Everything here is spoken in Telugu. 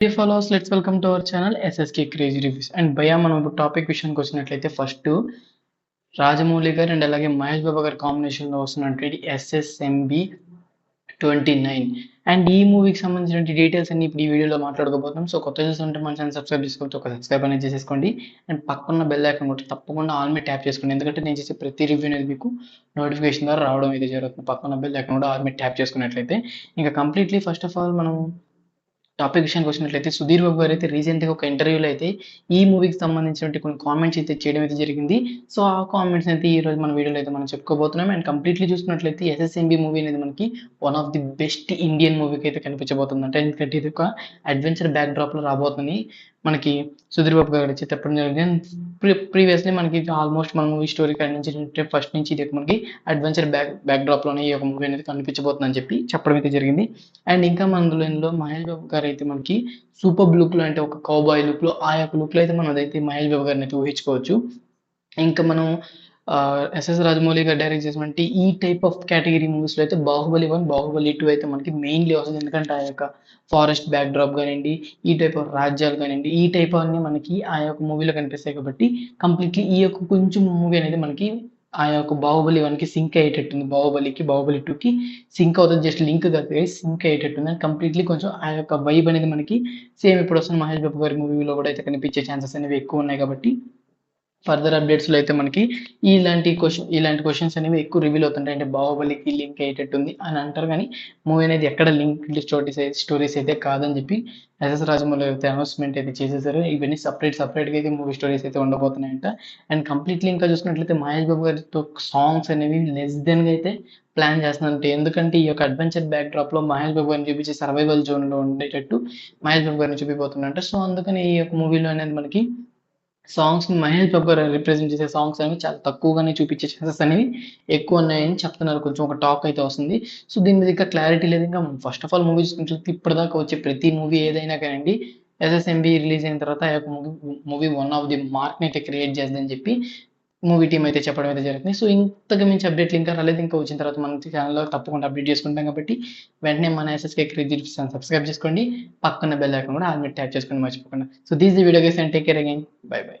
Dear follows let's welcome to our channel SSK crazy reviews and భయ మనం ఇప్పుడు టాపిక్ విషయానికి వచ్చినట్లయితే ఫస్ట్ రాజమౌళి గారు అండ్ అలాగే మహేష్ బాబు గారి కాంబినేషన్లో వస్తున్నటువంటి ఎస్ఎస్ఎంబి ట్వంటీ నైన్ అండ్ ఈ మూవీకి సంబంధించిన డీటెయిల్స్ అన్ని ఇప్పుడు ఈ వీడియోలో మాట్లాడుకోబోతున్నాం. సో కొత్త చూస్తుంటే మన ఛానల్ సబ్స్క్రైబ్ చేసుకోవచ్చు ఒక సబ్స్క్రైబ్ అనేది చేసేసుకోండి. అండ్ పక్కన బెల్ ఐకాన్ కూడా తప్పకుండా ఆల్ మీద ట్యాప్ చేసుకోండి. ఎందుకంటే నేను చేసే ప్రతి రివ్యూ అనేది మీకు నోటిఫికేషన్ ద్వారా రావడం అయితే జరుగుతుంది. పక్కన బెల్ ఐకాన్ కూడా ఆల్ మీద ట్యాప్ చేసుకున్నట్లయితే ఇంకా కంప్లీట్లీ ఫస్ట్ ఆఫ్ ఆల్ మనం టాపిక్ విషయానికి వచ్చినట్లయితే సుధీర్ బాబు గారు అయితే రీసెంట్గా ఒక ఇంటర్వ్యూలో అయితే ఈ మూవీకి సంబంధించిన కొన్ని కామెంట్స్ అయితే చేయడం అయితే జరిగింది. సో ఆ కామెంట్స్ అయితే ఈ రోజు మన వీడియోలో అయితే మనం చెప్పుకోబోతున్నాం. అండ్ కంప్లీట్లీ చూసుకున్నట్లయితే ఎస్ఎస్ఎంబి మూవీ అనేది మనకి one of the best Indian మూవీకి అయితే కనిపించబోతుంది అంటే ఎందుకంటే ఇది ఒక అడ్వెంచర్ బ్యాక్ డ్రాప్లో రాబోతుంది. మనకి సుధీర్ బాబు గారు చెప్పడం జరిగింది. ప్రీవియస్లీ మనకి ఆల్మోస్ట్ మన మూవీ స్టోరీ కాడ నుంచి ఫస్ట్ నుంచి ఇది మనకి అడ్వెంచర్ బ్యాక్ బ్యాక్ డ్రాప్లోనే ఈ యొక్క మూవీ అనేది కనిపించబోతుంది అని చెప్పి చెప్పడం అయితే జరిగింది. అండ్ ఇంకా మన ఇందులో మహేష్ బాబు గారు అయితే మనకి సూపర్ లుక్లో అంటే ఒక కౌబాయ్ లుక్లో ఆ యొక్క లుక్లో అయితే మనం అదైతే మహేష్ బాబు గారిని అయితే ఊహించుకోవచ్చు. ఇంకా మనం ఎస్ఎస్ రాజమౌళి గారు డైరెక్ట్ చేసినటువంటి ఈ టైప్ ఆఫ్ కేటగిరీ మూవీస్లో అయితే బాహుబలి వన్ బాహుబలి టూ అయితే మనకి మెయిన్లీ వస్తుంది. ఎందుకంటే ఆ యొక్క ఫారెస్ట్ బ్యాక్ డ్రాప్ కానివ్వండి ఈ టైప్ ఆఫ్ రాజ్యాలు కానివ్వండి ఈ టైప్ అన్నీ మనకి ఆ యొక్క మూవీలో కనిపిస్తాయి కాబట్టి కంప్లీట్లీ ఈ యొక్క కొంచెం మూవీ అనేది మనకి ఆ యొక్క బాహుబలి వన్కి సింక్ అయ్యేటట్టుంది. బాహుబలికి బాహుబలి టూకి సింక్ అవుతుంది. జస్ట్ లింక్ కాదు సింక్ అయ్యేటట్టుంది. అండ్ కంప్లీట్లీ కొంచెం ఆ యొక్క వైబ్ అనేది మనకి సేమ్ ఇప్పుడు వస్తున్న మహేష్ బాబు గారి మూవీలో కూడా అయితే కనిపించే ఛాన్సెస్ అనేవి ఎక్కువ ఉన్నాయి కాబట్టి ఫర్దర్ అప్డేట్స్లో అయితే మనకి ఇలాంటి క్వశ్చన్ ఇలాంటి క్వశ్చన్స్ అనేవి ఎక్కువ రివీల్ అవుతుంటాయి. అంటే బాహుబలికి లింక్ అయ్యేటట్టుంది అని అంటారు కానీ మూవీ అనేది ఎక్కడ లింక్ స్టోరీస్ స్టోరీస్ అయితే కాదని చెప్పి ఎస్ఎస్ రాజమౌళి అయితే అనౌన్స్మెంట్ అయితే చేసేసారు. ఇవన్నీ సపరేట్ సపరేట్గా అయితే మూవీ స్టోరీస్ అయితే ఉండబోతున్నాయంట. అండ్ కంప్లీట్లీ ఇంకా చూసినట్లయితే మహేష్ బాబు గారితో సాంగ్స్ అనేవి లెస్ దెన్గా అయితే ప్లాన్ చేస్తున్నారంటే. ఎందుకంటే ఈ యొక్క అడ్వెంచర్ బ్యాక్ డ్రాప్లో మహేష్ బాబు గారిని చూపించే సర్వైవల్ జోన్లో ఉండేటట్టు మహేష్ బాబు గారిని చూపిపోతున్నారంట సో అందుకని ఈ యొక్క మూవీలో అనేది మనకి సాంగ్స్ మహేష్ బాబు గారు రిప్రజెంట్ చేసే సాంగ్స్ అనేవి చాలా తక్కువగానే చూపించే ఛాన్సెస్ అనేవి ఎక్కువ ఉన్నాయని చెప్తున్నారు. కొంచెం ఒక టాక్ అయితే వస్తుంది. సో దీని మీద ఇంకా క్లారిటీ లేదు. ఇంకా ఫస్ట్ ఆఫ్ ఆల్ మూవీ చూసుకుంటే ఇప్పటిదాకా వచ్చే ప్రతి మూవీ ఏదైనా కానివ్వండి ఎస్ఎస్ఎంబి రిలీజ్ అయిన తర్వాత ఆ యొక్క movie movie one of the మార్క్ని అయితే క్రియేట్ చేస్తుందని చెప్పి మూవీ టీం అయితే చెప్పడం అయితే జరుగుతుంది సో ఇంతకు మించి అప్డేట్లు ఇంకా రాలేదు. ఇంకా వచ్చిన తర్వాత మన ఛానల్లో తప్పకుండా అప్డేట్ చేసుకుంటాం కాబట్టి వెంటనే మన ఎస్ఎస్కే క్రేజీ సబ్స్క్రైబ్ చేసుకోండి. పక్కన బెల్ ఐకాన్ కూడా ఆల్రెడీ ట్యాప్ చేసుకొని మర్చిపోకుండా. So this is the video guys and take care again bye bye